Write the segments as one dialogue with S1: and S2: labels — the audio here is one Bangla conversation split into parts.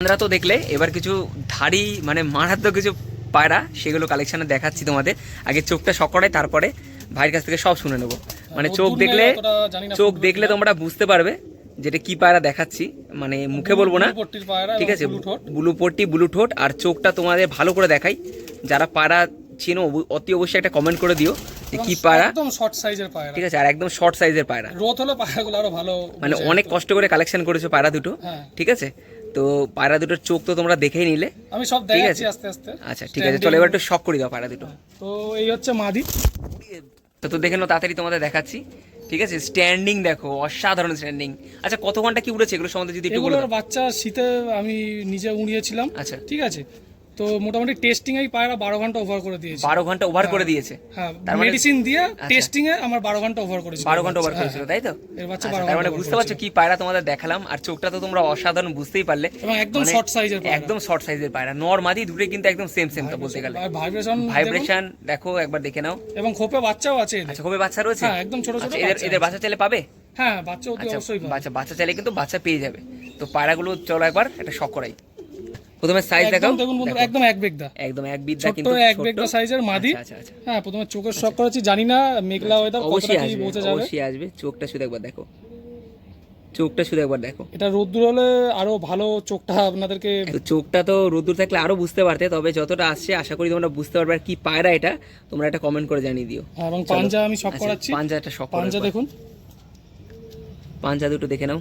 S1: আমরা তো দেখলে এবার কিছু ধাড়ি মানে মারাত্মক কিছু পায়রা সেগুলো কালেকশনে দেখাচ্ছি তোমাদের। আগে চোখটা সকড়াই তারপরে ভাইয়ের কাছ থেকে সব শুনে নেব। মানে চোখ দেখলে চোখ দেখলে তোমরা বুঝতে পারবে যেটা কি পায়রা দেখাচ্ছি। মানে মুখে বলব না। ঠিক আছে
S2: ব্লু
S1: পট্টি ব্লু ঠোঁট আর চোখটা তোমাদের ভালো করে দেখাই। যারা পায়রা চেনো অতি অবশ্যই একটা কমেন্ট করে দিও যে কি পায়রা।
S2: একদম শর্ট সাইজের পায়রা।
S1: ঠিক আছে আর একদম শর্ট সাইজের পায়রা।
S2: রোদ হলে পায়রাগুলো আরও ভালো
S1: মানে অনেক কষ্ট করে কালেকশন করেছ পায়রা দুটো।
S2: হ্যাঁ।
S1: ঠিক আছে? তো পায়রা দুটোর চোখ তো তোমরা দেখেই নিলে।
S2: আমি সব দেখাচ্ছি। আস্তে আস্তে।
S1: আচ্ছা ঠিক আছে চলো এবার একটু শক করে দাও পায়রা দুটো।
S2: তো এই হচ্ছে মাদি।
S1: তো তো দেখে নাও তাড়াতাড়ি তোমাদের দেখাচ্ছি। ঠিক আছে স্ট্যান্ডিং দেখো অসাধারণ স্ট্যান্ডিং আচ্ছা কত ঘণ্টা কি উড়েছে? এগুলো সম্বন্ধে যদি একটু বলো
S2: বাচ্চা শীতে আমি নিজে উড়িয়েছিলাম।
S1: আচ্ছা।
S2: ঠিক আছে? তো মোটামুটি টেস্টিং এই পায়রা বারো ঘণ্টা ওভার করে দিয়েছে।
S1: বারো ঘণ্টা ওভার করে দিয়েছে।
S2: হ্যাঁ
S1: মানে-
S2: মেডিসিন দিয়ে টেস্টিং এ আমার বারো ঘণ্টা ওভার করেছিল
S1: বারো ঘণ্টা ওভার
S2: হ্যাঁ,
S1: করেছিল তাই তো?
S2: এর বাচ্চা
S1: আচ্ছা,
S2: বারো
S1: মানে
S2: ঘণ্টা
S1: বুঝতে পারছ কি পায়রা তোমাদের দেখালাম আর চোখটা তো তোমরা অসাধারণ বুঝতেই পারলে।
S2: এবং একদম
S1: মানে
S2: শর্ট সাইজের
S1: একদম শর্ট সাইজের পায়রা। নর মাদি দুটোই কিন্তু একদম সেম সেম তো বলতে গেলে।
S2: আর ভাইব্রেশন
S1: ভাইব্রেশন দেখো একবার দেখে নাও।
S2: এবং খোপে বাচ্চাও আছে
S1: আচ্ছা কবে বাচ্চা রয়েছে?
S2: হ্যাঁ একদম ছোট ছোট
S1: আচ্ছা এদের
S2: বাচ্চা
S1: এদের বাচ্চা চাইলে পাবে?
S2: হ্যাঁ বাচ্চা অতি
S1: আচ্ছা
S2: অবশ্যই।
S1: বাচ্চা বাচ্চা চাইলে কিন্তু বাচ্চা পেয়ে যাবে। তো পায়রাগুলো চলো একবার একটা শখ করাই। প্রথমে সাইজ দেখাও।
S2: দেখুন বন্ধুরা একদম এক বেগদা
S1: একদম এক বিদ্যা কিন্তু
S2: এক বেগদা সাইজের মাদি।
S1: আচ্ছা আচ্ছা।
S2: হ্যাঁ প্রথমে চোখের করেছি জানি না মেঘলা ওয়েদার কতটা কি পৌঁছে যাবে।
S1: অবশ্যই আসবে। চোখটা শুধু একবার দেখো। চোখটা শুধু একবার দেখো।
S2: এটা রোদ্দুর হলে আরও ভালো চোখটা আপনাদেরকে
S1: তো চোখটা তো রোদ্দুর থাকলে আরও বুঝতে পারতে তবে যতটা আসছে আশা করি তোমরা বুঝতে পারবে আর কি পায়রা এটা। তোমরা একটা কমেন্ট করে জানিয়ে দিও।
S2: হ্যাঁ, এবং পাঞ্জা আমি শখ করাচ্ছি।
S1: পাঞ্জাটা শখ
S2: পাঞ্জা দেখুন।
S1: পাঞ্জা দুটো দেখে নাও।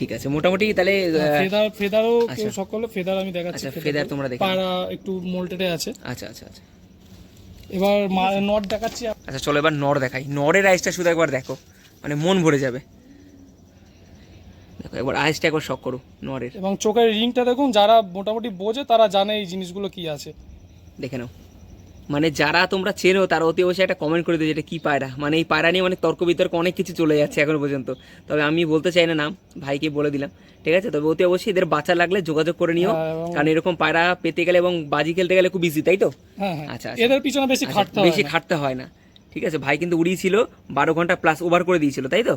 S1: ঠিক আছে মোটামুটি তাহলে
S2: ফেদার ফেদারও
S1: আচ্ছা।
S2: ফেদার আমি দেখাচ্ছি
S1: আচ্ছা ফেদার তোমরা দেখে।
S2: পায়রা একটু মোল্টেডে আছে।
S1: আচ্ছা আচ্ছা আচ্ছা।
S2: এবার নট দেখাচ্ছি
S1: আচ্ছা চলো এবার নর দেখাই। নরের আইসটা শুধু একবার দেখো মানে মন ভরে যাবে। দেখো একবার আইসটা একবার শখ করো নরের।
S2: এবং চোখের রিংটা দেখুন যারা মোটামুটি বোঝে তারা জানে এই জিনিসগুলো কি আছে।
S1: দেখে নাও। মানে যারা তোমরা চেনো তারা অতি অবশ্যই একটা কমেন্ট করে দিও যেটা কি পায়রা। মানে এই পায়রা নিয়ে অনেক তর্ক বিতর্ক অনেক কিছু চলে যাচ্ছে এখনও পর্যন্ত। তবে আমি বলতে চাই না নাম ভাইকে বলে দিলাম ঠিক আছে? তবে অতি অবশ্যই এদের বাচ্চা লাগলে যোগাযোগ করে নিও।
S2: হ্যাঁ,
S1: কারণ এরকম পায়রা পেতে গেলে এবং বাজি খেলতে গেলে খুব ইজি তাই তো?
S2: হ্যাঁ হ্যাঁ।
S1: আচ্ছা, আচ্ছা।
S2: এদের পিছনে বেশি
S1: আচ্ছা,
S2: খাটতে হয়
S1: বেশি খাটতে হয় না। ঠিক আছে ভাই কিন্তু উড়িয়েছিল বারো ঘণ্টা প্লাস ওভার করে দিয়েছিল তাই তো?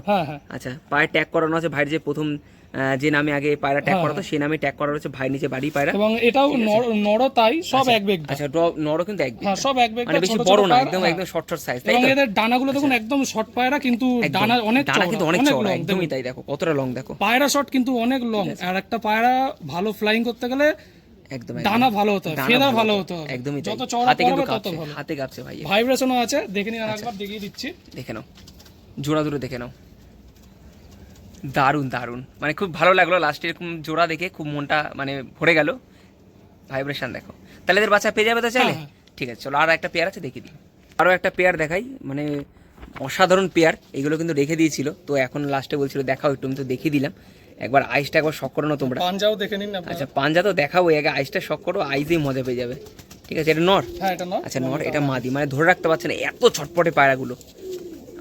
S1: আচ্ছা পায়ে ট্যাগ করানো আছে ভাইয়ের যে প্রথম যে নামে আগে পায়রা ট্যাগ
S2: হ্যাঁ,
S1: করাতো সেই নামে ট্যাগ করা রয়েছে ভাই নিচে বাড়ি পায়রা।
S2: এবং এটাও নড় তাই সব এক বেগ
S1: আচ্ছা ড- নরও কিন্তু এক
S2: হ্যাঁ সব এক বেগ
S1: মানে বেশি বড় না একদম একদম শর্ট শর্ট সাইজ তাই তো?
S2: এদের ডানাগুলো দেখুন একদম শর্ট পায়রা কিন্তু ডানা অনেক
S1: ডানা কিন্তু অনেক চওড়া একদমই তাই দেখো কতটা লং দেখো।
S2: পায়রা শট কিন্তু অনেক লং আর একটা পায়রা ভালো ফ্লাইং করতে গেলে
S1: একদম
S2: ডানা ভালো হতো ফেদার
S1: ভালো হতো। একদমই
S2: যত চওড়া
S1: হাতে কিন্তু
S2: তত ভালো।
S1: হাতে কাঁপছে ভাই।
S2: ভাইব্রেশনও আছে দেখে নিন আর একবার দেখিয়ে দিচ্ছি।
S1: দেখে নাও। জোড়া দুটো দেখে নাও। দারুণ দারুণ। মানে খুব ভালো লাগল লাস্টে এরকম জোড়া দেখে খুব মনটা মানে ভরে গেল। ভাইব্রেশন দেখো। তাহলে এদের বাচ্চা পেয়ে যাবে তো চাইলে?
S2: হ্যাঁ,
S1: ঠিক আছে চলো আর একটা পেয়ার আছে দেখিয়ে দিই। আরও একটা পেয়ার দেখাই মানে অসাধারণ পেয়ার এগুলো কিন্তু রেখে দিয়েছিল। তো এখন লাস্টে বলছিল দেখাও একটু আমি তো দেখিয়ে দিলাম। একবার আইসটা একবার শখ করো না তোমরা।
S2: পাঞ্জাও দেখে নিন
S1: আচ্ছা পাঞ্জা তো দেখাবো আগে আইসটা শখ করো আইসেই মজা পেয়ে যাবে। ঠিক আছে এটা নর?
S2: হ্যাঁ এটা নয়
S1: আচ্ছা নর এটা মাদি। মানে ধরে রাখতে পারছে না এত ছটপটে পায়রাগুলো।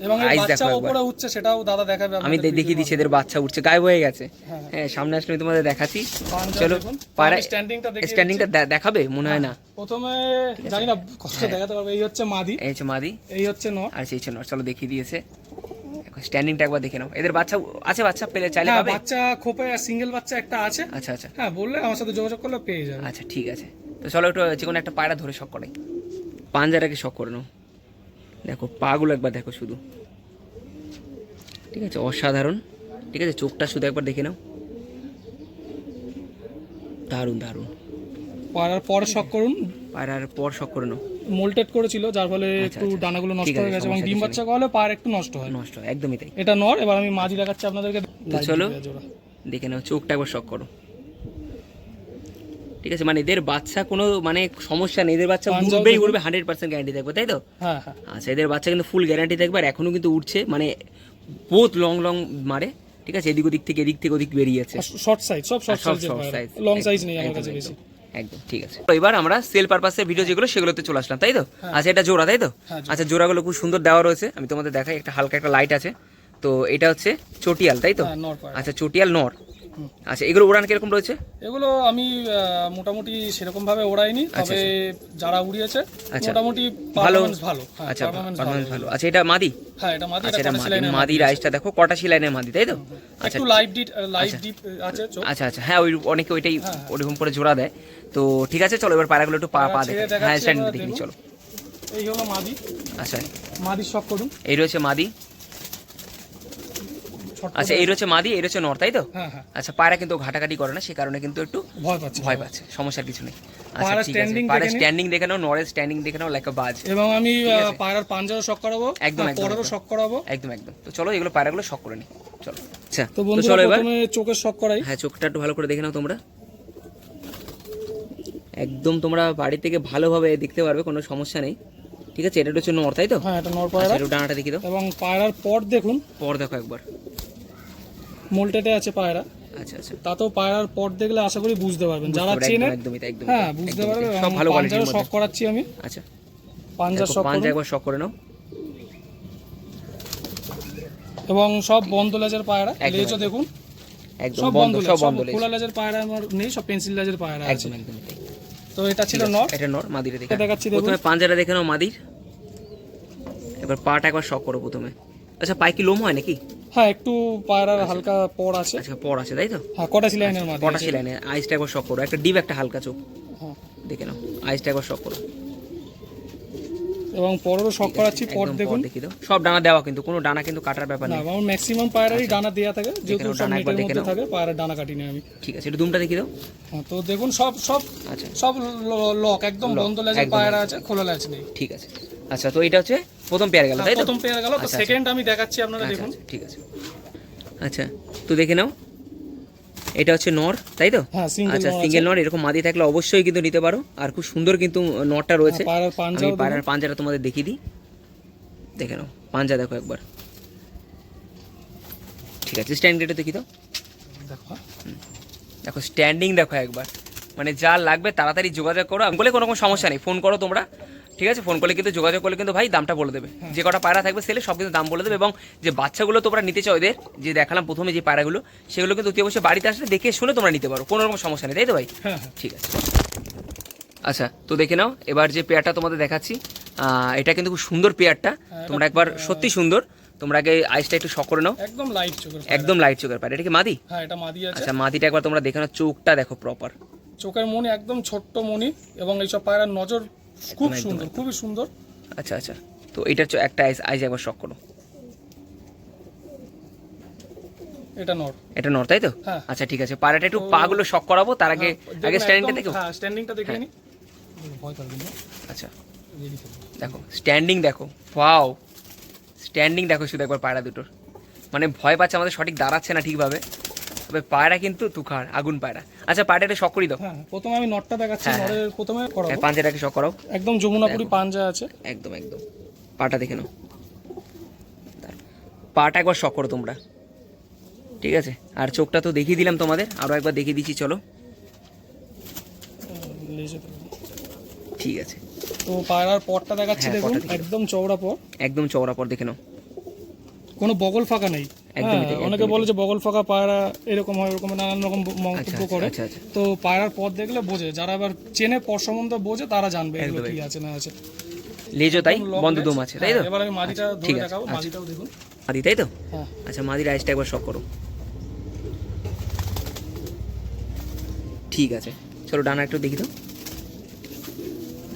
S2: এবং বাচ্চা উপরে উঠছে সেটাও দাদা দেখাবে
S1: আমি দেখিয়ে দিচ্ছি এদের বাচ্চা উঠছে। গায়েব হয়ে গেছে।
S2: হ্যাঁ।
S1: হ্যাঁ। সামনে আসলে তোমাদের দেখাচ্ছি। চলো
S2: স্ট্যান্ডিংটা
S1: স্ট্যান্ডিংটা দেখাবে? মনে হয় না।
S2: প্রথমে জানি না কষ্ট দেখাতে পারবে। এই হচ্ছে মাদি।
S1: এই হচ্ছে মাদি।
S2: এই হচ্ছে নর।
S1: আর সেই হচ্ছে নর। চলো দেখিয়ে দিয়েছে। স্ট্যান্ডিংটা একবার দেখে নাও। এদের বাচ্চা আছে বাচ্চা পেলে চাইলে
S2: হ্যাঁ
S1: পাবে?
S2: বাচ্চা খোপে সিঙ্গেল বাচ্চা একটা আছে।
S1: আচ্ছা আচ্ছা।
S2: হ্যাঁ বললে আমার সাথে যোগাযোগ করলে পেয়ে যাবে।
S1: আচ্ছা ঠিক আছে। তো চলো একটু যে কোনো একটা পায়রা ধরে শখ করে। শখ করে নাও। দেখো পাগুলো একবার দেখো শুধু। ঠিক আছে অসাধারণ। ঠিক আছে চোখটা শুধু একবার দেখে নাও। দারুণ দারুণ।
S2: পাড়ার পর শখ করুন।
S1: পায়রার পর শখ করে নাও।
S2: মোল্টেড করেছিল যার ফলে
S1: আচ্ছা,
S2: একটু
S1: আচ্ছা।
S2: ডানাগুলো নষ্ট হয়ে গেছে এবং ডিম বাচ্চা করলে পায়ের একটু নষ্ট হয়।
S1: নষ্ট হয়, একদমই তাই।
S2: এটা নর এবার আমি মাঝি লাগাচ্ছি আপনাদেরকে।
S1: চলো দেখে নাও চোখটা একবার শখ করো। ঠিক আছে? মানে এদের বাচ্চা কোনো মানে সমস্যা নেই। এদের বাচ্চা উঠবেই উঠবে হান্ড্রেড পার্সেন্ট গ্যারান্টি থাকবে তাই তো?
S2: হ্যাঁ হ্যাঁ।
S1: আচ্ছা এদের বাচ্চা কিন্তু ফুল গ্যারান্টি থাকবে আর এখনও কিন্তু উঠছে মানে বহুত লং লং মারে ঠিক আছে? এদিক ওদিক থেকে এদিক থেকে ওদিক বেরিয়ে যাচ্ছে।
S2: শর্ট সাইজ সব শর্ট
S1: সাইজ
S2: লং সাইজ নেই আমার কাছে বেশি।
S1: একদম ঠিক আছে। তো এবার আমরা সেল পারপাসের ভিডিও যেগুলো সেগুলোতে চলে আসলাম তাই তো? আচ্ছা এটা জোড়া তাই তো?
S2: হ্যাঁ,
S1: আচ্ছা জোড়াগুলো খুব সুন্দর দেওয়া রয়েছে। আমি তোমাদের দেখাই একটা হালকা একটা লাইট আছে। তো এটা হচ্ছে চটিয়াল তাই তো?
S2: হ্যাঁ
S1: আচ্ছা চটিয়াল নর। আচ্ছা এগুলো উড়ান কীরকম রয়েছে?
S2: এগুলো আমি মোটামুটি সেরকম ভাবে ওড়াইনি তবে যারা উড়িয়েছে
S1: আচ্ছা।
S2: মোটামুটি
S1: ভালো।
S2: ভালো। হ্যাঁ
S1: আচ্ছা
S2: পারফরমেন্স
S1: ভালো। আচ্ছা এটা মাদি?
S2: হ্যাঁ এটা মাদি
S1: আচ্ছা
S2: এটা
S1: মাদি।
S2: সেলাইনের
S1: মাদির আইসটা দেখো কটা সিলাইনের মাদি তাই তো? আচ্ছা।
S2: একটু লাইট ডিপ লাইট ডিপ আছে
S1: আচ্ছা আচ্ছা। হ্যাঁ ওই অনেকে ওইটাই ওরকম করে জোড়া দেয়। তো ঠিক আছে চলো এবার পায়রাগুলো একটু পা পা দেখে। হ্যাঁ স্ট্যান্ড দেখি। চলো।
S2: এই হলো মাদি।
S1: আচ্ছা।
S2: মাদির শখ করুন।
S1: এই রয়েছে মাদি। আচ্ছা এই রয়েছে মাদি এই রয়েছে নর তাই তো?
S2: হ্যাঁ হ্যাঁ।
S1: আচ্ছা পায়রা কিন্তু ঘাটাঘাটি করে না সে কারণে কিন্তু একটু
S2: ভয় পাচ্ছে
S1: ভয় পাচ্ছে সমস্যার কিছু নেই। আচ্ছা
S2: পায়রা
S1: ঠিক আছে পায়রা স্ট্যান্ডিং দেখে নাও নরের স্ট্যান্ডিং দেখে নাও লাইক বাজ
S2: এবং আমি। পায়রার পাঞ্জারও শখ করাবো
S1: একদম,
S2: পরেরও। শখ করাবো।
S1: একদম একদম। তো চলো এগুলো পায়রাগুলো শখ করে নি। চলো। আচ্ছা
S2: তো বন্ধুরা প্রথমে চোখের শখ করাই।
S1: হ্যাঁ চোখটা একটু ভালো করে দেখে নাও তোমরা। একদম তোমরা বাড়ি থেকে ভালোভাবে দেখতে পারবে কোনো সমস্যা নেই। ঠিক আছে এটা হচ্ছে নর তাই তো?
S2: হ্যাঁ এটা নর
S1: আচ্ছা
S2: পায়রা
S1: একটু ডানাটা দেখি দাও।
S2: এবং পায়রার পর দেখুন।
S1: পর দেখো একবার।
S2: মোলটেটে আছে পায়রা।
S1: আচ্ছা আচ্ছা।
S2: তাতেও পায়রার পর দেখলে আশা করি বুঝতে পারবেন। যারা চেনে হ্যাঁ বুঝতে
S1: একদমই
S2: পারবে
S1: সব ভালো
S2: পাঞ্জারও শখ করাচ্ছি আমি।
S1: আচ্ছা।
S2: পাঞ্জার শখ
S1: পাঁচ একবার শখ করে নাও।
S2: এবং সব বন্ধ লেজের পায়রা লেজও দেখুন?
S1: একদম বন্ধ সব বন্ধ লেজ।
S2: খোলা লেজের পায়রা আমার নেই সব পেন্সিল লেজের পায়রা আছে।
S1: একদম
S2: তো এটা ছিল নর।
S1: এটা নর মাদিরে দেখে।
S2: দেখাচ্ছি।
S1: প্রথমে পাঞ্জারা দেখে নাও মাদির। এবার পাটা একবার শখ করো প্রথমে। আচ্ছা পায়ে কি লোম হয় নাকি?
S2: হ্যাঁ একটু পায়রার হালকা পর আছে।
S1: আচ্ছা পর আছে তাই তো?
S2: হ্যাঁ কটা সিলাইনের মাঝে
S1: কটা
S2: আছে।
S1: আইসটা একবার শখ করো। একটা ডিপ একটা হালকা চোখ।
S2: হ্যাঁ।
S1: দেখে নাও। আইসটা একবার শখ করো।
S2: এবং পরেরও শখ করাচ্ছি পর দেখুন।
S1: দেখি দাও। সব ডানা দেওয়া কিন্তু কোনো ডানা কিন্তু কাটার ব্যাপার
S2: না
S1: নেই।
S2: আমার ম্যাক্সিমাম পায়রারই ডানা দেওয়া থাকে যেহেতু
S1: ডানা একবার দেখে নাও।
S2: থাকে পায়রার ডানা কাটিনি আমি।
S1: ঠিক আছে একটু দুমটা দেখি দাও।
S2: হ্যাঁ তো দেখুন সব সব
S1: আচ্ছা।
S2: সব লক একদম বন্ধ লেজের পায়রা আছে খোলা লেজ নেই।
S1: ঠিক আছে। আচ্ছা তো এটা হচ্ছে প্রথম পেয়ার গেল তাই তো?
S2: প্রথম পেয়ার গেল। তো
S1: আচ্ছা,
S2: সেকেন্ড আমি দেখাচ্ছি আপনারা
S1: আচ্ছা
S2: দেখুন।
S1: আচ্ছা, ঠিক আছে। আচ্ছা তো দেখে নাও। এটা হচ্ছে নর তাই তো?
S2: হ্যাঁ
S1: আচ্ছা সিঙ্গেল নর এরকম মাদি থাকলে অবশ্যই কিন্তু নিতে পারো। আর খুব সুন্দর কিন্তু নরটা রয়েছে।
S2: পায়রার
S1: আমি
S2: পাঞ্জাও
S1: পাঞ্জাটা তোমাদের দেখিয়ে দিই। দেখে নাও পাঞ্জা দেখো একবার। ঠিক আছে স্ট্যান্ড গেটে দেখি তো।
S2: দেখো। হ্যাঁ।
S1: দেখো স্ট্যান্ডিং দেখো একবার। মানে যা লাগবে তাড়াতাড়ি যোগাযোগ করো। আমি বলে কোনো সমস্যা নেই। ফোন করো তোমরা। ঠিক আছে? ফোন করলে কিন্তু যোগাযোগ করলে কিন্তু ভাই দামটা বলে দেবে। যে কটা পায়রা থাকবে সেলে সব কিন্তু দাম বলে দেবে এবং যে বাচ্চাগুলো তোমরা নিতে চাও এদের যে দেখালাম প্রথমে যে পায়রাগুলো সেগুলো কিন্তু অতি অবশ্যই বাড়িতে আসলে দেখে শুনে তোমরা নিতে পারো। কোনো রকম সমস্যা নেই তাই তো ভাই?
S2: হ্যাঁ হ্যাঁ।
S1: ঠিক আছে। আচ্ছা তো দেখে নাও এবার যে পেয়ারটা তোমাদের দেখাচ্ছি এটা কিন্তু খুব সুন্দর পেয়ারটা।
S2: হ্যাঁ,
S1: তোমরা একবার সত্যি সুন্দর তোমরা আগে আইসটা একটু শখ করে নাও।
S2: একদম লাইট চোখের
S1: একদম লাইট চোখের পায়রা। এটা কি মাদি?
S2: হ্যাঁ এটা মাদি আছে।
S1: আচ্ছা মাদিটা একবার তোমরা দেখে নাও চোখটা দেখো প্রপার
S2: চোখের মনি একদম ছোট্ট মনি এবং এইসব পায়রার নজর খুব সুন্দর খুবই সুন্দর।
S1: আচ্ছা আচ্ছা। তো এটা হচ্ছে একটা আইস আইস একবার শখ করো।
S2: এটা নর।
S1: এটা নর তাই তো?
S2: হ্যাঁ।
S1: আচ্ছা ঠিক আছে। পায়রাটা একটু পাগুলো শখ করাবো তার আগে আগে স্ট্যান্ডিংটা দেখো।
S2: হ্যাঁ স্ট্যান্ডিংটা দেখে করবেন না।
S1: আচ্ছা। দেখো স্ট্যান্ডিং দেখো। ওয়াও স্ট্যান্ডিং দেখো শুধু একবার পায়রা দুটোর। মানে ভয় পাচ্ছে আমাদের সঠিক দাঁড়াচ্ছে না ঠিকভাবে। তবে পায়রা কিন্তু তুখার আগুন পায়রা। আচ্ছা পায়রাটা শখ করি দাও।
S2: হ্যাঁ প্রথমে আমি নটটা দেখাচ্ছি
S1: হ্যাঁ,
S2: নরের প্রথমে করাবো।
S1: হ্যাঁ, পাঞ্জাটাকে শখ করাও।
S2: একদম যমুনাপুরি পাঞ্জা আছে।
S1: একদম একদম। পাটা দেখে নাও। পাটা একবার শখ করো তোমরা। ঠিক আছে? আর চোখটা তো দেখিয়ে দিলাম তোমাদের। আরও একবার দেখিয়ে দিচ্ছি চলো। ঠিক আছে।
S2: তো পায়রার পরটা দেখাচ্ছি
S1: হ্যাঁ,
S2: দেখুন। একদম চওড়া পর
S1: একদম চওড়া পর দেখে নাও।
S2: কোনো বগল ফাঁকা নেই। হ্যাঁ, অনেকে বলে যে বগল ফাঁকা পায়রা এরকম হয় এরকম নানান রকম মন্তব্য
S1: আচ্ছা,
S2: করে।
S1: আচ্ছা আচ্ছা।
S2: তো পায়রার পথ দেখলে বোঝে যারা আবার চেনে পর সম্বন্ধে বোঝে তারা জানবে এগুলো কি আছে না আছে।
S1: লেজও তাই? বন্ধ দম আছে তাই তো?
S2: হ্যাঁ, এবার আমি মাদিটা
S1: ঠিক
S2: ধরে দেখাবো। মাদিটাও দেখুন।
S1: মাদি তাই তো?
S2: হ্যাঁ।
S1: আচ্ছা মাদির আইসটা একবার শখ করো। ঠিক আছে চলো ডানা একটু দেখি তো।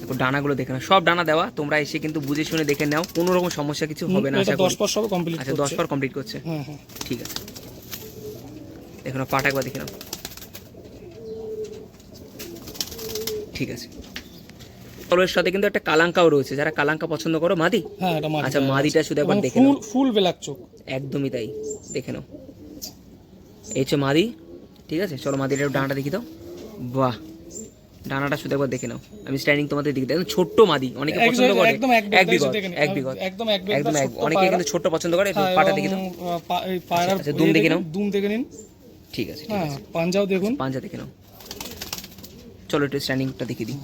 S1: দেখো ডানাগুলো দেখে নাও। সব ডানা দেওয়া তোমরা এসে কিন্তু বুঝে শুনে দেখে নাও। কোনো রকম সমস্যা কিছু হবে না আশা করি।
S2: পাঁচ সব কমপ্লিট
S1: আচ্ছা দশ পর কমপ্লিট করছে।
S2: হ্যাঁ হ্যাঁ
S1: ঠিক আছে। দেখো না পাটা একবার দেখে নাও। ঠিক আছে। তলোয়ের সাথে কিন্তু একটা কালাঙ্কাও রয়েছে। যারা কালাঙ্কা পছন্দ করো মাদি?
S2: হ্যাঁ এটা মাদি
S1: আচ্ছা মাদিটা শুধু একবার দেখে নাও।
S2: ফুল ব্ল্যাক চোখ।
S1: একদমই তাই। দেখে নাও। এই হচ্ছে মাদি। ঠিক আছে চলো মাদিটা একটু ডানাটা দেখি দাও। বাহ! ডানাটা শুধু একবার দেখে নাও। আমি স্ট্যান্ডিং তোমাদের দিকে একদম ছোট্ট মাদি অনেকে পছন্দ করে।
S2: একদম এক বিঘত।
S1: এক বিঘত
S2: একদম এক
S1: একদম এক অনেকে কিন্তু ছোট্ট পছন্দ করে একটু
S2: হ্যাঁ,
S1: পাটা দেখি
S2: এই পায়রার
S1: আচ্ছা, দুম
S2: ইয়ে
S1: দেখে নাও।
S2: দুম দেখে নিন।
S1: ঠিক আছে
S2: হ্যাঁ পাঞ্জাও দেখুন।
S1: পাঞ্জা দেখে নাও। চলো একটু স্ট্যান্ডিংটা দেখিয়ে দিই।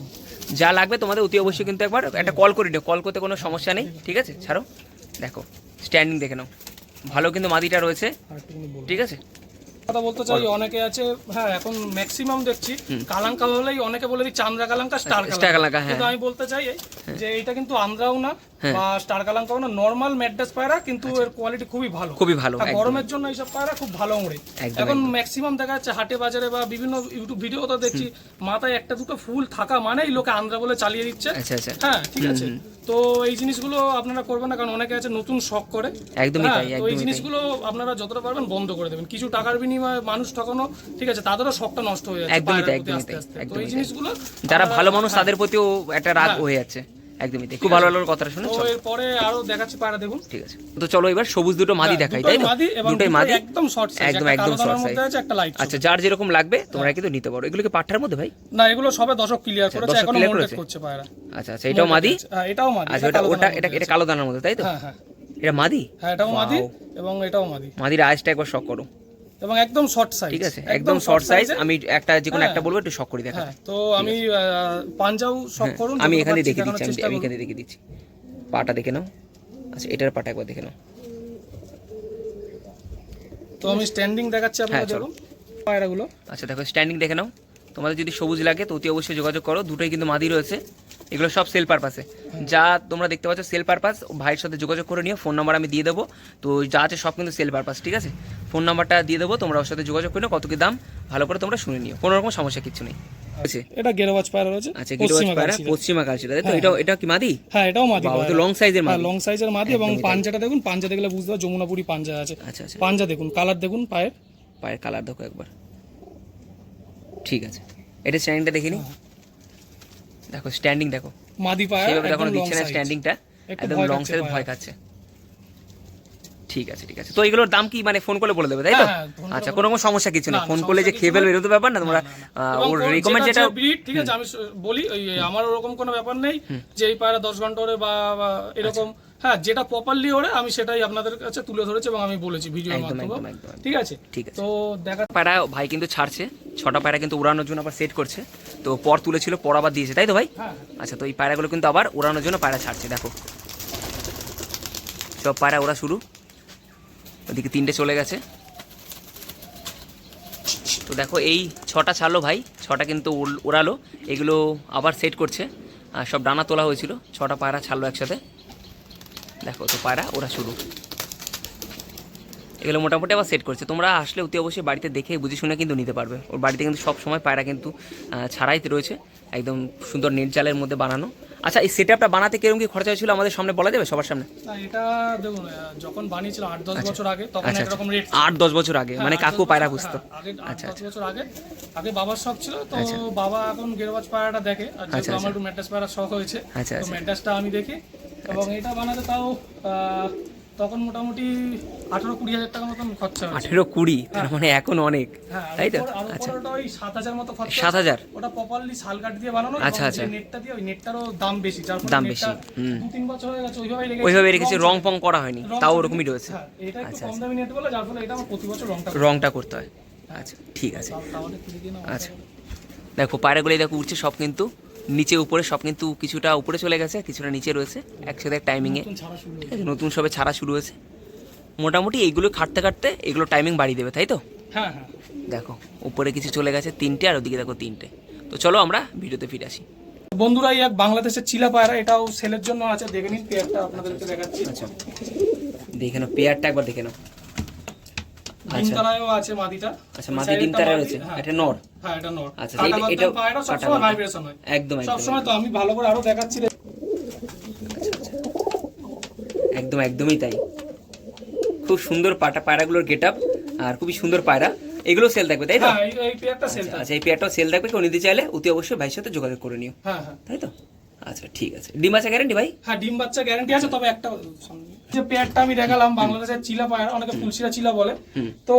S1: যা লাগবে তোমাদের অতি অবশ্যই কিন্তু একবার একটা কল করে নিও। কল করতে কোনো সমস্যা নেই ঠিক আছে? ছাড়ো। দেখো স্ট্যান্ডিং দেখে নাও। ভালো কিন্তু মাদিটা রয়েছে। ঠিক আছে?
S2: কথা বলতে চাই অনেকে আছে হ্যাঁ এখন ম্যাক্সিমাম দেখছি। কালাঙ্কা হলেই অনেকে বলে চামড়া কালাঙ্কা স্টার
S1: স্টার কালাঙ্কা, হ্যাঁ।
S2: কিন্তু আমি বলতে চাই যে এটা কিন্তু আমরাও না বা স্টার নর্মাল ম্যাড্রাস পায়রা কিন্তু এর কোয়ালিটি খুবই ভালো।
S1: আচ্ছা। খুবই ভালো
S2: গরমের জন্য এইসব পায়রা খুব ভালো
S1: একদম,
S2: এখন ম্যাক্সিমাম দেখা যাচ্ছে হাটে বাজারে বা বিভিন্ন ইউটিউব দেখছি মাথায় একটা দুটো ফুল থাকা মানেই লোকে আন্দ্রা বলে চালিয়ে দিচ্ছে।
S1: আচ্ছা আচ্ছা।
S2: হ্যাঁ ঠিক আছে। তো এই জিনিসগুলো আপনারা করবেন না কারণ অনেকে আছে নতুন শখ করে।
S1: একদমই
S2: হ্যাঁ,
S1: তাই
S2: তো এই জিনিসগুলো আপনারা যতটা পারবেন বন্ধ করে দেবেন। কিছু টাকার বিনিময়ে মানুষ ঠকানো ঠিক আছে তাদেরও শখটা নষ্ট হয়ে যাচ্ছে
S1: একদমই তাই, একদমই তাই,
S2: তো এই জিনিসগুলো
S1: যারা ভালো মানুষ
S2: হ্যাঁ,
S1: তাদের প্রতিও একটা রাগ হয়ে যাচ্ছে। একদমই তাই। খুব ভালো ভালো কথাটা শুনে চলো।
S2: এরপরে আরও দেখাচ্ছি পায়রা দেখুন।
S1: ঠিক আছে। তো চলো এবার সবুজ দুটো মাদি দেখাই তাই
S2: হ্যাঁ, দুটোই মাদি? একদম শর্ট সাইজ
S1: একদম, একদম size।
S2: আছে একটা লাইট
S1: আচ্ছা যার যেরকম লাগবে তোমরা কিন্তু নিতে পারো। এগুলো কি পাঠার মধ্যে ভাই?
S2: না এগুলো সবে দশক ক্লিয়ার করেছে
S1: দর্শক এখনও
S2: মোল্টেড
S1: করছে।
S2: পায়রা।
S1: আচ্ছা আচ্ছা এটাও মাদি?
S2: হ্যাঁ এটাও মাদি
S1: আচ্ছা ওটা এটা এটা কালো দানার মধ্যে তাই তো?
S2: হ্যাঁ হ্যাঁ
S1: এটা মাদি
S2: হ্যাঁ এটাও মাদি এবং এটাও মাদি।
S1: মাদির আইসটা একবার শক করো।
S2: এবং একদম শর্ট সাইজ
S1: ঠিক আছে একদম শর্ট সাইজ আমি একটা যে কোনো
S2: হ্যাঁ।
S1: একটা বলব একটু শক করে দেখা
S2: হ্যাঁ তো আমি পাঞ্জাও সব করুন
S1: আমি এখানে দেখে দিচ্ছি আমি। এখানে দেখে দিচ্ছি। পাটা দেখে নাও। আচ্ছা এটার পাটা একবার দেখে নাও।
S2: তো আমি স্ট্যান্ডিং দেখাচ্ছি আপনাদের
S1: হ্যাঁ,
S2: দেখুন। পায়রাগুলো।
S1: আচ্ছা দেখো স্ট্যান্ডিং দেখে নাও। তোমাদের যদি সবুজ লাগে তো অতি অবশ্যই যোগাযোগ করো। দুটোই কিন্তু মাদি রয়েছে। এগুলো সব সেল পারপাসে যা তোমরা দেখতে পাচ্ছ সেল পারপাস ভাইয়ের সাথে যোগাযোগ করে নিও ফোন নাম্বার আমি দিয়ে দেবো। তো যা আছে সব কিন্তু সেল পারপাস ঠিক আছে? ফোন নাম্বারটা দিয়ে দেবো তোমরা ওর সাথে যোগাযোগ করে নিও কত কি দাম ভালো করে তোমরা শুনে নিও। কোনো রকম সমস্যা কিচ্ছু নেই। আছে?
S2: এটা গেরোবাজ পায়রা রয়েছে
S1: আচ্ছা গিরোজ পায়রা পশ্চিমা কালচিরা তাই তো? এটা এটা কি মাদি?
S2: হ্যাঁ এটাও মাদি
S1: বাবা, তো লং সাইজের
S2: হ্যাঁ
S1: মাদি
S2: লং সাইজের মাদি এবং পাঞ্জাটা দেখুন পাঞ্জা দেখলে বুঝতে পারো যমুনাপুরি পাঞ্জা আছে।
S1: আচ্ছা আচ্ছা।
S2: পাঞ্জা দেখুন কালার দেখুন পায়ের।
S1: পায়ের কালার দেখো একবার। ঠিক আছে। এটা স্ট্যান্ডিংটা দেখে নি? দেখো স্ট্যান্ডিং দেখো।
S2: মাদি পায়রা
S1: সেভাবে দেখো দিচ্ছে না স্ট্যান্ডিংটা একদম লং সাইজ ভয় খাচ্ছে। ঠিক আছে ঠিক আছে। তো এগুলোর দাম কি? মানে ফোন করলে বলে দেবে তাই তো?
S2: হ্যাঁ, হ্যাঁ, করে
S1: আচ্ছা কোনো সমস্যা কিছু না। ফোন করলে যে খেয়ে ফেলবে তো ব্যাপার না তোমরা ওর রিকমেন্ড
S2: যেটা ঠিক আছে আমি বলি আমার ওরকম কোনো ব্যাপার নেই যে এই পায়রা দশ ঘণ্টা ওরে বা এরকম।
S1: আচ্ছা।
S2: হ্যাঁ যেটা প্রপারলি ওরে আমি সেটাই আপনাদের কাছে তুলে ধরেছি এবং আমি বলেছি ভিডিওর মাধ্যমে। ঠিক আছে?
S1: ঠিক আছে।
S2: তো দেখা
S1: পায়রা ভাই কিন্তু ছাড়ছে ছটা পায়রা কিন্তু উড়ানোর জন্য আবার সেট করছে। তো পর তুলেছিল পর আবার দিয়েছে তাই তো ভাই?
S2: হ্যাঁ।
S1: আচ্ছা তো এই পায়রাগুলো কিন্তু আবার উড়ানোর জন্য পায়রা ছাড়ছে দেখো। সব পায়রা ওরা শুরু। ওদিকে তিনটে চলে গেছে। তো দেখো এই ছটা ছাড়লো ভাই ছটা কিন্তু উড়ালো। এগুলো আবার সেট করছে। আর সব ডানা তোলা হয়েছিল ছটা পায়রা ছাড়লো একসাথে। দেখো তো পায়রা ওরা শুরু। এগুলো মোটামুটি আবার সেট করছে। তোমরা আসলে অতি অবশ্যই বাড়িতে দেখে বুঝে শুনে কিন্তু নিতে পারবে। ওর বাড়িতে কিন্তু সব সময় পায়রা কিন্তু ছাড়াই রয়েছে। একদম সুন্দর নেট জালের মধ্যে বানানো। আচ্ছা এই সেট আপটা বানাতে কীরকম কি খরচা হয়েছিল আমাদের সামনে বলা যাবে সবার সামনে?
S2: এটা দেখুন যখন বানিয়েছিলাম আট দশ বছর আগে তখন
S1: আচ্ছা,
S2: একরকম রেট
S1: আট দশ বছর আগে মানে কাকু পায়রা বুঝতো আচ্ছা,
S2: দশ বছর আগে আগে বাবার শখ ছিল তো
S1: আচ্ছা।
S2: বাবা এখন গেরবাজ পায়রাটা দেখে আর যেহেতু আমার একটু ম্যাট্রাস পায়রা শখ হয়েছে
S1: আচ্ছা,
S2: তো
S1: আচ্ছা।
S2: ম্যাট্রাসটা আমি দেখি। এবং এটা বানাতে তাও তখন মোটামুটি আঠারো কুড়ি হাজার টাকার মতন খরচা
S1: আঠেরো কুড়ি? তার মানে এখন অনেক
S2: হ্যাঁ
S1: তাই তো? আচ্ছা।
S2: ওই সাত হাজার মতো খরচা
S1: সাত হাজার?
S2: ওটা প্রপারলি শাল কাঠ দিয়ে বানানো
S1: আচ্ছা, আচ্ছা।
S2: নেটটা দিয়ে ওই নেটটারও দাম বেশি যার
S1: দাম বেশি,
S2: দু তিন বছর হয়ে গেছে ওইভাবেই রেখেছি
S1: ওইভাবে রেখেছে রং। পং করা হয়নি তাও ওরকমই রয়েছে।
S2: হ্যাঁ, এটা একটু
S1: আচ্ছা,
S2: কম দামি নেট বলে যার ফলে এটা আমার প্রতি বছর রংটা
S1: রংটা করতে হয়। আচ্ছা ঠিক আছে। আচ্ছা। দেখো পায়রাগুলো দেখো উঠছে সব কিন্তু। নিচে উপরে সব কিন্তু কিছুটা উপরে চলে গেছে কিছুটা নিচে রয়েছে একসাথে টাইমিংয়ে। ঠিক আছে, নতুন সবে ছাড়া শুরু হয়েছে। মোটামুটি এইগুলো খাটতে খাটতে এগুলো টাইমিং বাড়িয়ে দেবে তাই তো?
S2: হ্যাঁ হ্যাঁ।
S1: দেখো উপরে কিছু চলে গেছে তিনটে আর ওদিকে দেখো তিনটে। তো চলো আমরা ভিডিওতে ফিরে আসি।
S2: বন্ধুরা এই এক বাংলাদেশের চিলা পায়রা এটাও সেলের জন্য আছে। দেখে নিন পেয়ারটা আপনাদেরকে দেখাচ্ছি।
S1: আচ্ছা। দেখে নাও পেয়ারটা একবার দেখে নাও।
S2: ডিম আছে মাদিটা
S1: আচ্ছা মাদি
S2: সাইডেরটা
S1: ডিম তারা
S2: মাদি,
S1: রয়েছে?
S2: হ্যাঁ,
S1: এটা নর?
S2: হ্যাঁ এটা নর।
S1: আচ্ছা, এটা-
S2: পায়রা সবসময় ভাইব্রেশন হয়।
S1: একদম একদম
S2: সবসময় তো আমি ভালো করে আরও দেখাচ্ছি
S1: একদম একদমই তাই। খুব সুন্দর পাটা পায়রাগুলোর গেট আপ আর খুবই সুন্দর পায়রা। এগুলো সেল থাকবে তাই তো?
S2: হ্যাঁ সেল
S1: আচ্ছা এই পেয়ারটাও সেল থাকবে। কেউ নিতে চাইলে অতি অবশ্যই ভাইয়ের সাথে যোগাযোগ করে নিও।
S2: হ্যাঁ হ্যাঁ।
S1: তাই তো? আচ্ছা ঠিক আছে। ডিম আছে গ্যারেন্টি ভাই?
S2: হ্যাঁ ডিম বাচ্চা গ্যারান্টি আছে তবে একটা। যে পেয়ারটা আমি দেখালাম বাংলাদেশের চিলা পায়ার অনেকে ফুলশিরা চিলা বলে। তো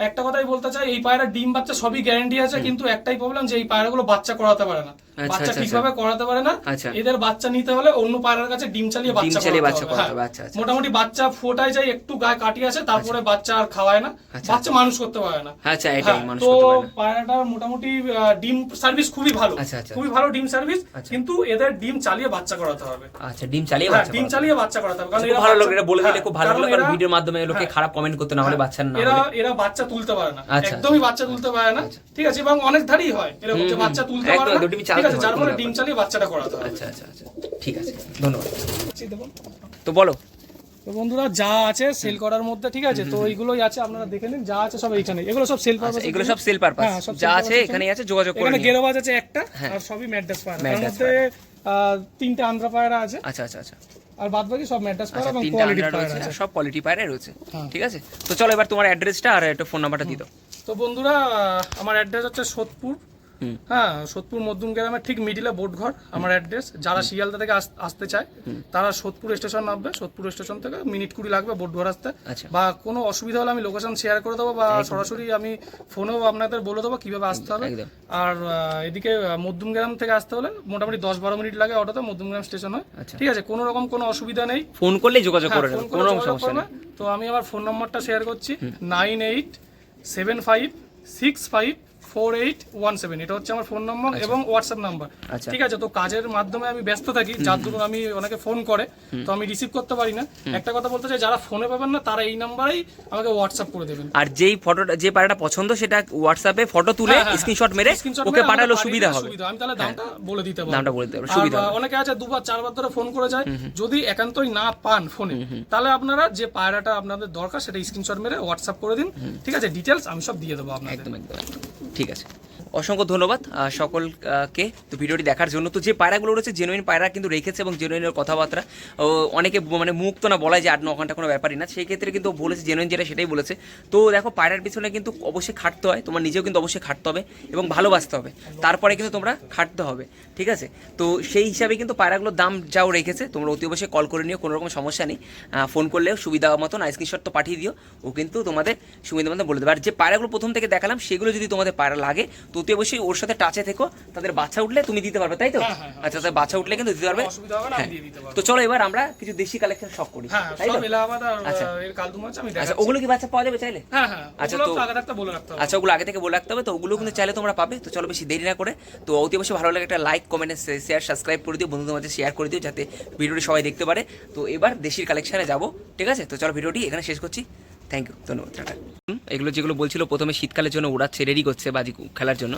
S2: একটা কথাই বলতে চাই এই পায়রা ডিম বাচ্চা সবই গ্যারান্টি আছে কিন্তু একটাই প্রবলেম যে এই পায়রাগুলো বাচ্চা করাতে পারে না।
S1: আচ্ছা,
S2: বাচ্চা
S1: আচ্ছা,
S2: ঠিকভাবে করাতে পারে না।
S1: আচ্ছা।
S2: এদের বাচ্চা নিতে হলে অন্য পায়রার কাছে ডিম চালিয়ে বাচ্চা করাতে হবে। হ্যাঁ।
S1: আচ্ছা, আচ্ছা।
S2: মোটামুটি বাচ্চা ফোটায় যায় একটু গায়ে কাটি আছে তারপরে বাচ্চা আর খাওয়ায় না।
S1: আচ্ছা,
S2: বাচ্চা মানুষ করতে পারে না।
S1: আচ্ছা
S2: হ্যাঁ,
S1: মানুষ
S2: তো
S1: করতে পারে না।
S2: পায়রাটার মোটামুটি ডিম সার্ভিস খুবই ভালো।
S1: আচ্ছা, আচ্ছা।
S2: খুবই ভালো ডিম সার্ভিস
S1: আচ্ছা।
S2: কিন্তু এদের ডিম চালিয়ে বাচ্চা করাতে হবে।
S1: আচ্ছা ডিম চালিয়ে
S2: হ্যাঁ,
S1: বাচ্চা
S2: ডিম চালিয়ে বাচ্চা করাতে হবে। কারণ
S1: ভালো
S2: বাচ্চা-
S1: এটা বলে দিলে খুব ভালো লাগল কারণ ভিডিওর মাধ্যমে লোকে খারাপ কমেন্ট করতে না হলে বাচ্চার না
S2: এরা এরা বাচ্চা তুলতে পারে না।
S1: আচ্ছা,
S2: একদমই বাচ্চা তুলতে পারে না। ঠিক আছে এবং অনেক ধারই হয় এরকম যে বাচ্চা তুলতে পারে না। ঠিক আছে যার ফলে ডিম চালিয়ে বাচ্চাটা করাতে হবে।
S1: আচ্ছা আচ্ছা আচ্ছা। ঠিক আছে ধন্যবাদ। তো বলো।
S2: তো বন্ধুরা যা আছে সেল করার মধ্যে ঠিক আছে? তো এইগুলোই আছে আপনারা দেখে নিন যা আছে সব এইখানে। এগুলো সব সেল
S1: আচ্ছা,
S2: পারপাস
S1: এগুলো সব সেল পারপাস
S2: হ্যাঁ,
S1: যা আছে
S2: purpose
S1: এখানে আছে যোগাযোগ করে
S2: এখানে গেরোবাজ আছে একটা
S1: হ্যাঁ।
S2: আর সবই ম্যাড্রাস পায়রা তার মধ্যে তিনটে আন্ধ্রা পায়রা আছে।
S1: আচ্ছা আচ্ছা আচ্ছা।
S2: আর বাদ বাকি সব পায়রা
S1: আচ্ছা
S2: এবং কোয়ালিটি পায়রা আছে
S1: সব কোয়ালিটি পায়রা রয়েছে
S2: হ্যাঁ।
S1: ঠিক আছে তো চলো এবার তোমার অ্যাড্রেসটা আর একটা ফোন নাম্বারটা দিয়ে দাও
S2: তো বন্ধুরা আমার অ্যাড্রেস হচ্ছে সোদপুর। হ্যাঁ সোদপুর মধ্যম গ্রামের ঠিক মিডিলে বোটঘর আমার অ্যাড্রেস যারা শিয়ালদা থেকে আস- আসতে চায় তারা সোদপুর স্টেশন নামবে। সোদপুর স্টেশন থেকে মিনিট কুড়ি লাগবে বোটঘর আসতে।
S1: আচ্ছা।
S2: বা কোনো অসুবিধা হলে আমি লোকেশন শেয়ার করে দেবো বা সরাসরি আমি ফোনেও আপনাদের বলে দেবো কীভাবে আসতে হবে। আর এদিকে আহ, মধ্যমগ্রাম থেকে আসতে হলে মোটামুটি দশ বারো মিনিট লাগে অটোতে মধ্যমগ্রাম স্টেশন হয়।
S1: আচ্ছা।
S2: ঠিক আছে? কোনো রকম কোনো অসুবিধা নেই।
S1: ফোন করলেই যোগাযোগ করে
S2: হ্যাঁ, করে
S1: কোনো সমস্যা নেই।
S2: তো আমি আমার ফোন নম্বরটা শেয়ার করছি। Nine eight seven five six five four eight one seven এটা হচ্ছে আমার ফোন নম্বর এবং হোয়াটসঅ্যাপ নাম্বার
S1: আচ্ছা।
S2: ঠিক আছে তো কাজের মাধ্যমে আমি ব্যস্ত থাকি যার দরুন আমি অনেকে ফোন করে তো আমি রিসিভ করতে পারি না। একটা কথা বলতে চাই যারা ফোনে পাবেন না তারা এই নাম্বারেই আমাকে হোয়াটসঅ্যাপ করে দেবেন।
S1: আর যেই ফটোটা যে পায়রাটা পছন্দ সেটা হোয়াটসঅ্যাপে ফটো তুলে
S2: হ্যাঁ, হ্যাঁ,
S1: স্ক্রিনশট মেরে ওকে পাঠালো সুবিধা হবে। হ্যাঁ।
S2: আমি তাহলে দামটা বলে দিতে পারব।
S1: দামটা বলে দিতে পারব, সুবিধা
S2: অনেকে আছে দুবার চারবার ধরে ফোন করে যায়। যদি একান্তই না পান ফোনে তাহলে আপনারা যে পায়রাটা আপনাদের দরকার সেটা স্ক্রিনশট মেরে হোয়াটসঅ্যাপ করে দিন। ঠিক আছে ডিটেলস আমি সব দিয়ে দেবো আপনাদের।
S1: একদম একদম একদম। ঠিক আছে। অসংখ্য ধন্যবাদ সকলকে তো ভিডিওটি দেখার জন্য। তো যে পায়রাগুলো রয়েছে জেনুইন পায়রা কিন্তু রেখেছে এবং জেনুইনের কথাবার্তা অনেকে মানে মুখ তো না বলাই যে আট, ন ঘণ্টা কোনো ব্যাপারই না, সেই ক্ষেত্রে কিন্তু বলেছে জেনুইন যেটা সেটাই বলেছে। তো দেখো, পায়রার পিছনে কিন্তু অবশ্যই খাটতে হয়, তোমার নিজেও কিন্তু অবশ্যই খাটতে হবে এবং ভালোবাসতে হবে। তারপরে কিন্তু তোমরা খাটতে হবে, ঠিক আছে? তো সেই হিসাবে কিন্তু পায়রাগুলোর দাম যাও রেখেছে, তোমরা অতি অবশ্যই কল করে নিও, কোনো রকম সমস্যা নেই। ফোন করলেও সুবিধা মতন স্ক্রিনশট তো পাঠিয়ে দিও, ও কিন্তু তোমাদের সুবিধা মতন বলে দেবে। আর যে পায়রাগুলো প্রথম থেকে দেখালাম, সেগুলো যদি তোমাদের পায়রা লাগে, তো অতি অবশ্যই ওর সাথে টাচে থেকো। তাদের বাচ্চা উঠলে তুমি দিতে পারবে তাই তো?
S2: হ্যাঁ, হ্যাঁ, হ্যাঁ।
S1: আচ্ছা তাদের বাচ্চা উঠলে কিন্তু দিতে পারবে। তো চলো এবার আমরা কিছু দেশি কালেকশন সব করি তাই তো? আচ্ছা। আচ্ছা ওগুলো কি বাচ্চা পাওয়া যাবে চাইলে? আচ্ছা, তো-
S2: তো
S1: আচ্ছা ওগুলো আগে থেকে বলে রাখতে হবে তো ওগুলো কিন্তু চাইলে তোমরা পাবে। তো চলো বেশি দেরি না করে তো অতি অবশ্যই ভালো লাগে একটা লাইক কমেন্ট শেয়ার সাবস্ক্রাইব করে দিও বন্ধুদের মাঝে শেয়ার করে দিও যাতে ভিডিওটি সবাই দেখতে পারে। তো এবার দেশির কালেকশনে যাব ঠিক আছে? তো চলো ভিডিওটি এখানে শেষ করছি। থ্যাংক ইউ ধন্যবাদ টাটা। হুম, এগুলো যেগুলো বলছিল প্রথমে শীতকালের জন্য উড়াচ্ছে রেডি করছে বাজি খেলার জন্য।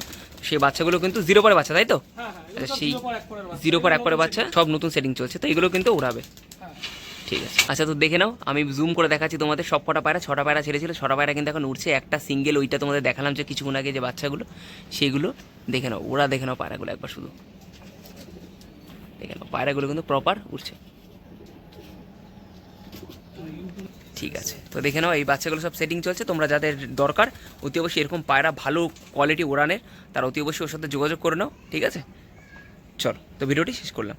S1: সেই বাচ্চাগুলো কিন্তু জিরো পরে বাচ্চা তাই তো?
S2: হ্যাঁ হ্যাঁ
S1: আচ্ছা সেই
S2: জিরো পর এক বাচ্চা।
S1: জিরো পর এক পরে বাচ্চা সব নতুন সেটিং চলছে। তো এগুলো কিন্তু উড়াবে
S2: হ্যাঁ।
S1: ঠিক আছে। আচ্ছা তো দেখে নাও আমি জুম করে দেখাচ্ছি তোমাদের সব কটা পায়রা। ছটা পায়রা ছেড়েছিল ছটা পায়রা কিন্তু এখন উঠছে একটা সিঙ্গেল ওইটা তোমাদের দেখালাম যে কিছুক্ষণ আগে যে বাচ্চাগুলো সেইগুলো দেখে নাও ওরা দেখে নাও পায়রাগুলো একবার শুধু। দেখে নাও পায়রাগুলো কিন্তু প্রপার উঠছে ঠিক আছে। তো দেখে নাও, এই বাচ্চাগুলো সব সেটিং চলছে। তোমরা যাদের দরকার, অতি অবশ্যই এরকম পায়রা ভালো কোয়ালিটি ওড়ানের, তারা অতি অবশ্যই ওর সাথে যোগাযোগ করে নাও, ঠিক আছে? চলো, তো ভিডিওটি শেষ করলাম।